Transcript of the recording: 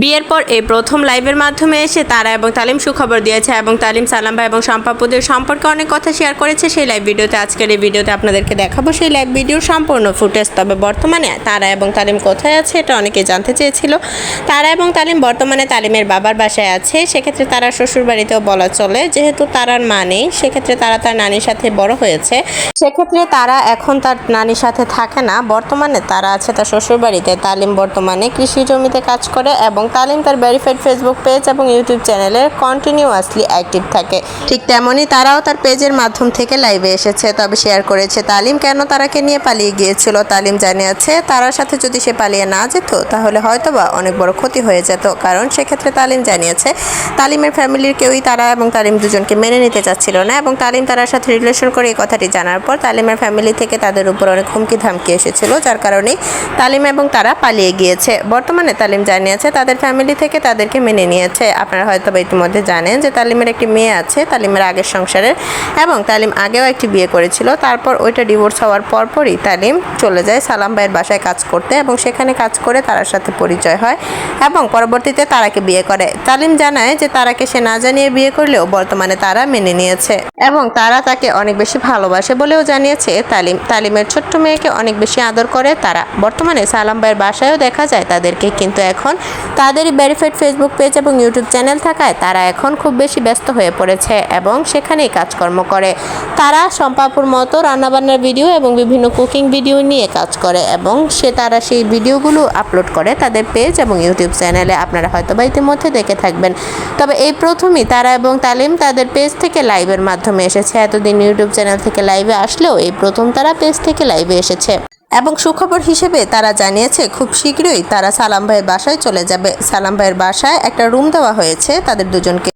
বিয়ের পর এই প্রথম লাইভের মাধ্যমে এসে তারা এবং তালিম সুখবর দিয়েছে এবং তালিম সালাম ভাই এবং সম্পাপুদের সম্পর্কে অনেক কথা শেয়ার করেছে। সেই লাইভ ভিডিওতে আজকের এই ভিডিওতে আপনাদেরকে দেখাবো। সেই লাইভ ভিডিওর সম্পূর্ণ ফুটেজ তবে বর্তমানে তারা এবং তালিম কোথায় আছে এটা অনেকে জানতে চেয়েছিল। তারা এবং তালিম বর্তমানে তালিমের বাবার বাসায় আছে। সেক্ষেত্রে তারা শ্বশুর বাড়িতেও বলা চলে, যেহেতু তারার মা নেই, সেক্ষেত্রে তারা তার নানির সাথে বড় হয়েছে। সেক্ষেত্রে তারা এখন তার নানির সাথে থাকে না। বর্তমানে তারা আছে তার শ্বশুর বাড়িতে তালিম বর্তমানে কৃষি জমিতে কাজ করে এবং তালিম তার ভেরিফাইড ফেসবুক পেজ এবং ইউটিউব চ্যানেলে কন্টিনিউয়াসলি অ্যাক্টিভ থাকে। ঠিক তেমনই তারাও তার পেজের মাধ্যম থেকে লাইভে এসেছে, তবে শেয়ার করেছে, তালিম কেন তারাকে নিয়ে পালিয়ে গিয়েছিল? তালিম জানিয়েছে, তারার সাথে যদি সে পালিয়ে না যেত, তাহলে হয়তোবা অনেক বড় ক্ষতি হয়ে যেত। কারণ সেক্ষেত্রে তালিম জানিয়েছে, তালিমের ফ্যামিলির কেউই তারা এবং তালিম দুজনকে মেনে নিতে চাচ্ছিল না এবং তালিম তারার সাথে রিলেশন করে এই কথাটি জানার পর তালিমের ফ্যামিলি থেকে তাদের উপর অনেক হুমকি ধামকি এসেছিল, যার কারণেই তালিম এবং তারা পালিয়ে গিয়েছে। বর্তমানে তালিম জানিয়েছে, তাদের ফ্যামিলি থেকে তাদেরকে মেনে নিয়েছে। আপনারা হয়তো বা ইতিমধ্যে জানেন যে তালিমের একটি মেয়ে আছে, তালিমের আগের সংসারের, এবং তালিম আগেও একটি বিয়ে করেছিল। তারপর ওইটা ডিভোর্স হওয়ার পরপরই তালিম চলে যায় সালাম ভাইয়ের বাসায় কাজ করতে, এবং সেখানে কাজ করে তারার সাথে পরিচয় হয়, এবং পরবর্তীতে তারাকে বিয়ে করে। তালিম জানায় যে তারাকে সে না জানিয়ে বিয়ে করলেও বর্তমানে তারা মেনে নিয়েছে, এবং তারা তাকে অনেক বেশি ভালোবাসে বলেও জানিয়েছে। তালিম, তালিমের ছোট্ট মেয়েকে অনেক বেশি আদর করে তারা। বর্তমানে সালাম ভাইয়ের বাসায়ও দেখা যায় তাদেরকে, কিন্তু এখন তাদেরই ভেরিফাইড ফেসবুক পেজ এবং ইউটিউব চ্যানেল থাকায় তারা এখন খুব বেশি ব্যস্ত হয়ে পড়েছে এবং সেখানেই কাজকর্ম করে। তারা সম্পাপুর মতো রান্নাবান্নার ভিডিও এবং বিভিন্ন কুকিং ভিডিও নিয়ে কাজ করে এবং সে তারা সেই ভিডিওগুলো আপলোড করে তাদের পেজ এবং ইউটিউব চ্যানেলে আপনারা হয়তো বা ইতিমধ্যে দেখে থাকবেন। তবে এই প্রথমই তারা এবং তালিম তাদের পেজ থেকে লাইভের মাধ্যমে এসেছে। এতদিন ইউটিউব চ্যানেল থেকে লাইভে আসলেও এই প্রথম তারা পেজ থেকে লাইভে এসেছে। এবং সুখবর হিসেবে তারা জানিয়েছে, খুব শীঘ্রই তারা সালাম ভাইয়ের বাসায় চলে যাবে। সালাম ভাইয়ের বাসায় একটা রুম দেওয়া হয়েছে তাদের দুজনকে।